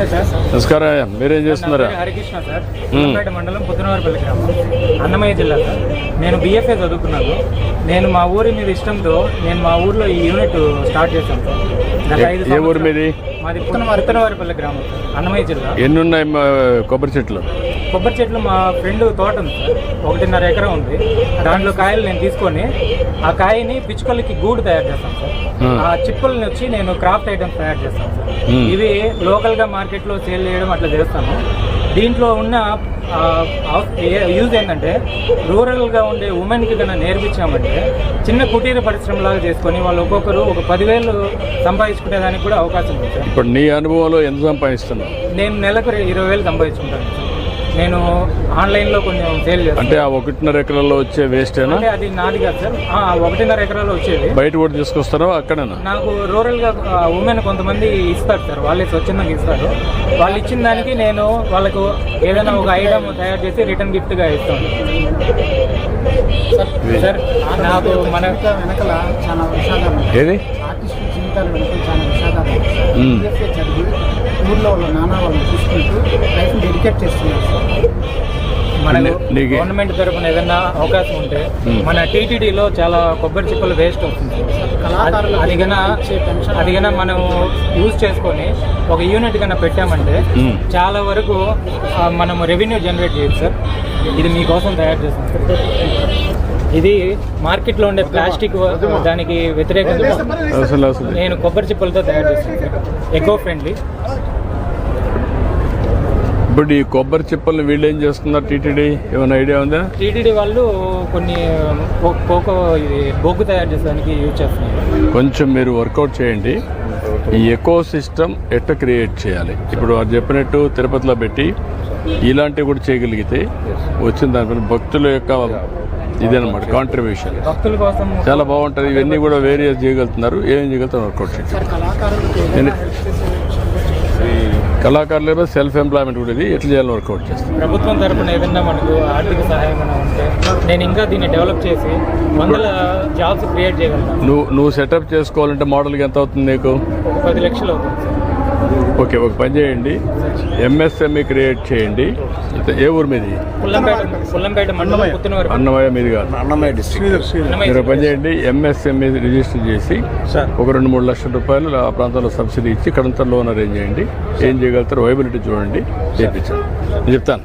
నమస్కారం అయ్యా. మీరేం చేస్తున్నారా? హరికృష్ణ సార్. పుల్లంపేట మండలం పుత్తనవారిపల్లి గ్రామం. అన్నమయ్య జిల్లా సార్. నేను బీఎఫ్ఏ చదువుకున్నాను. నేను మా ఊరి మీద ఇష్టంతో నేను మా ఊర్లో ఈ యూనిట్ స్టార్ట్ చేశాను సార్. ఏ ఊరు మీది? మాది పుత్తనవారి పుత్తనవారిపల్లి గ్రామం అన్నమయ్య జిల్లా. ఎన్ని ఉన్నాయి కొబ్బరి చెట్లు? కొబ్బరి చెట్లు మా ఫ్రెండ్ తోట ఉంది సార్. ఒకటిన్నర ఎకరం ఉంది. దాంట్లో కాయలు నేను తీసుకొని ఆ కాయని పిచ్చుకలకి గూడు తయారు చేస్తాను సార్. ఆ. చిప్పుల్ని వచ్చి నేను క్రాఫ్ట్ ఐటమ్స్ తయారు చేస్తాను సార్. ఇవి లోకల్గా మార్కెట్లో సేల్ చేయడం అట్లా చేస్తాను దీంట్లో ఉన్న యూజ్ ఏంటంటే రూరల్గా ఉండే ఉమెన్కి కన్నా నేర్పించామంటే చిన్న కుటీర పరిశ్రమలాగా చేసుకొని వాళ్ళు ఒక్కొక్కరు ఒక పదివేలు సంపాదించుకునే దానికి కూడా అవకాశం ఉంది ఇప్పుడు నీ అనుభవంలో ఎంత సంపాదిస్తున్నావు? నేను నెలకు ఇరవై వేలు సంపాదించుకుంటాను సార్. నేను ఆన్లైన్లో కొంచెం సేల్ చేస్తాను. అంటే ఆ ఒకటిన్నర ఎకరాల్లో వచ్చే వేస్టేనా అంటే అది నాది కాదు సార్. ఆ, ఒకటిన్నర ఎకరాలు వచ్చేది. బయట కూడా తీసుకొస్తారా? అక్కడేనా? నాకు రూరల్గా ఉమెన్ కొంతమంది ఇస్తారు సార్. వాళ్ళే స్వచ్ఛందంగా ఇస్తారు. వాళ్ళు ఇచ్చిన దానికి నేను వాళ్ళకు ఏదైనా ఒక ఐటమ్ తయారు చేసి రిటర్న్ గిఫ్ట్గా ఇస్తాను. సార్ నాకు మన వెనకల చాలా విషాదం ఉంది. ఏది? ఆర్టిస్ట్ జీవితాల వెనకాల చాలా విషాదం చదివి ఊర్లో వాళ్ళ నాన్న వాళ్ళు చూసుకుంటూ లైఫ్ డెడికేట్ చేస్తున్నారు. సార్ మనకు గవర్నమెంట్ తరపున ఏదైనా అవకాశం ఉంటే. మన టీటీడీలో చాలా కొబ్బరి చిప్పలు వేస్ట్ అవుతుంది. కళాకారులకు అది కన్నా ఇచ్చే పెన్షన్ అది కన్నా మనం యూజ్ చేసుకొని ఒక యూనిట్ కన్నా పెట్టామంటే. చాలా వరకు మనం రెవెన్యూ జనరేట్ చేయొచ్చు సార్. ఇది మీకోసం తయారు చేస్తాం సార్. ఇది మార్కెట్లో ఉండే ప్లాస్టిక్ దానికి వ్యతిరేకంగా నేను కొబ్బరి చిప్పలతో తయారు చేస్తాను ఎకో ఫ్రెండ్లీ ఇప్పుడు ఈ కొబ్బరి చిప్పల్ని వీళ్ళు ఏం చేస్తున్నారు? టీటీడీ ఏమైనా ఐడియా ఉందా? టీటీడీ వాళ్ళు కొన్ని కోకో ఇది బొగ్గు తయారు చేసేదానికి యూజ్ చేస్తున్నారు. కొంచెం మీరు వర్కౌట్ చేయండి. ఈ ఎకో సిస్టమ్ ఎట్ట క్రియేట్ చేయాలి? ఇప్పుడు వారు చెప్పినట్టు తిరుపతిలో పెట్టి ఇలాంటివి కూడా చేయగలిగితే వచ్చిన దానిపైన భక్తుల యొక్క ఇదన్నమాట కాంట్రిబ్యూషన్ భక్తుల కోసం చాలా బాగుంటుంది. ఇవన్నీ కూడా వేరియస్ చేయగలుగుతున్నారు. ఏం చేయగలుగుతారు వర్కౌట్ చేయండి. కళాకారులు సెల్ఫ్ ఎంప్లాయ్మెంట్ కూడా ఇది. ఎట్లా చేయాలని వర్కౌట్ చేస్తాం. ప్రభుత్వం తరపున ఏదైనా మనకు ఆర్థిక సహాయం ఉంటే నేను ఇంకా దీన్ని డెవలప్ చేసి వందల జాబ్స్ క్రియేట్ చేయగలను. నువ్వు నువ్వు సెటప్ చేసుకోవాలంటే మోడల్కి ఎంత అవుతుంది నీకు? పది లక్షలు అవుతుంది ఓకే ఒక పని చేయండి. ఎంఎస్ఎంఈ క్రియేట్ చేయండి. అయితే ఏ ఊరు మీది? పుల్లంపేట పుల్లంపేట మండలం పుత్తినవారి. అన్నమయ్య మీది కాదు. అన్నమయ్య డిస్ట్రిక్ట్ అన్నమయ్య మీరు పని చేయండి. ఎంఎస్ఎంఈ రిజిస్టర్ చేసి ఒక రెండు మూడు లక్షల రూపాయలు ఆ ప్రాంతంలో సబ్సిడీ ఇచ్చి కడంతా లోన్ అరేంజ్ చేయండి. ఏం చేయగలుగుతారు వైబిలిటీ చూడండి. చేయించండి నేను చెప్తాను.